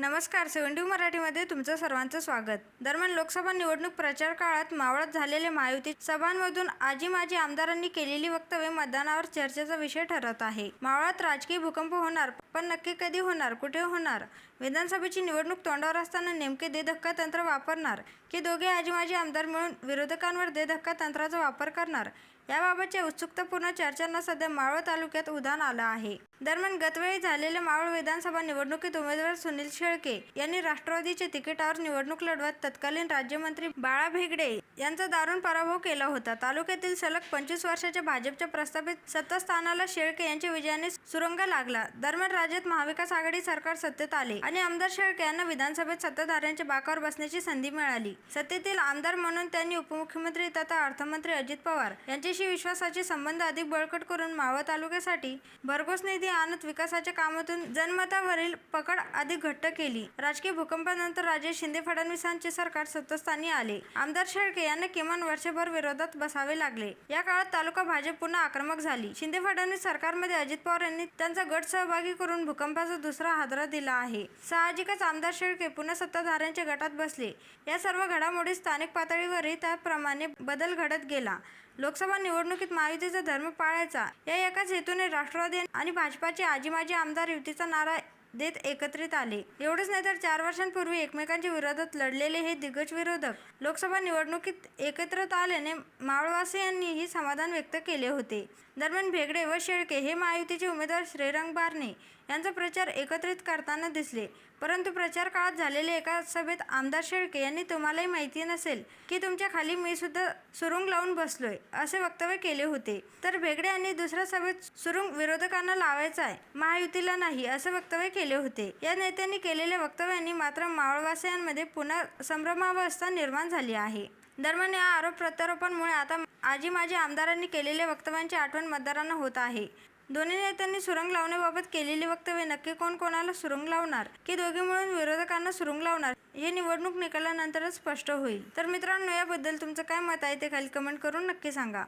नमस्कार सेव्हन्टी मराठीमध्ये तुमचं सर्वांचं स्वागत. दरम्यान लोकसभा निवडणूक प्रचार काळात मावळत झालेले महायुती सभांमधून आजी माजी आमदारांनी केलेली वक्तव्य मतदानावर चर्चेचा विषय ठरत आहे. मावळात राजकीय भूकंप होणार पण नक्की कधी होणार कुठे होणार? विधानसभेची निवडणूक तोंडावर असताना नेमके दे धक्का तंत्र वापरणार की दोघे आजी माजी आमदार मिळून विरोधकांवर दे धक्का तंत्राचा वापर करणार? याबाबतची उत्सुकतापूर्ण चर्चांना सध्या मावळ तालुक्यात उधाण आलं आहे. दरम्यान गतवेळी झालेल्या मावळ विधानसभा निवडणुकीत उमेदवार सुनील शेळके यांनी राष्ट्रवादीच्या तिकिटावर निवडणूक लढवत तत्कालीन राज्यमंत्री बाळा भेगडे यांचा दारुण पराभव केला होता. तालुक्यातील सलग पंचवीस वर्षाच्या भाजपच्या प्रस्थापित सत्तास्थानाला शेळके यांच्या विजयाने सुरंग लागला. दरम्यान राज्यात महाविकास आघाडी सरकार सत्तेत आले आणि आमदार शेळके यांना विधानसभेत सत्ताधाऱ्यांच्या बाकावर बसण्याची संधी मिळाली. सत्तेतील आमदार म्हणून त्यांनी उपमुख्यमंत्री तथा अर्थमंत्री अजित पवार यांच्याशी विश्वासाचे संबंध अधिक बळकट करून मावळ तालुक्यासाठी भरघोस निधी आणत विकासाच्या कामातून जनमतावरील पकड अधिक घट्ट केली. राजकीय भूकंपानंतर राजे शिंदे फडणवीसांचे सरकार सत्तास्थानी आले. आमदार शेळके यांना किमान वर्षभर विरोधात बसावे लागले. या काळात तालुका भाजप पुन्हा आक्रमक झाली. शिंदे फडणवीस सरकारमध्ये अजित पवार यांनी त्यांचा गट सहभागी करून भूकंपाचा दुसरा हादरा दिला आहे. साहजिकच आमदार शेळके पुन्हा सत्ताधाऱ्यांच्या गटात बसले. या सर्व घडामोडी स्थानिक पातळीवरही त्याप्रमाणे बदल घडत गेला. लोकसभा निवडणुकीत महायुतीचा धर्म पाळायचा या एकाच हेतूने राष्ट्रवादी आणि भाजपाचे आजी माजी आमदार युतीचा नारा देत एकत्रित आले. एवढेच नाही तर चार वर्षांपूर्वी एकमेकांच्या विरोधात लढलेले हे दिग्गज विरोधक लोकसभा निवडणुकीत एकत्रित आल्याने मावळवासियांनीही समाधान व्यक्त केले होते. दरम्यान भेगडे व शेळके हे महायुतीचे उमेदवार श्रीरंग बारणे यांचा प्रचार एकत्रित करताना दिसले. परंतु प्रचार काळात झालेल्या एका सभेत आमदार शेळके यांनी तुम्हालाही माहिती नसेल की तुमच्या खाली मी सुद्धा सुरुंग लावून बसलोय असे वक्तव्य केले होते. तर भेगडे यांनी दुसऱ्या सभेत सुरुंग विरोधकांना लावायचा आहे महायुतीला नाही असं वक्तव्य केले होते. या नेत्यांनी केलेल्या वक्तव्यांनी मात्र मावळवासियांमध्ये पुन्हा संभ्रमावस्था निर्माण झाली आहे. दरम्यान या आरोप प्रत्यारोपांमुळे आता आजी माजी आमदारांनी केलेल्या वक्तव्यांची आठवण मतदारांना होत आहे. दोन्ही नेत्यांनी सुरंग लावण्याबाबत केलेली वक्तव्य नक्की कोण कोणाला सुरंग लावणार की दोघे मिळून विरोधकांना सुरंग लावणार हे निवडणूक निकालानंतरच स्पष्ट होईल. तर मित्रांनो याबद्दल तुमचं काय मत आहे ते खाली कमेंट करून नक्की सांगा.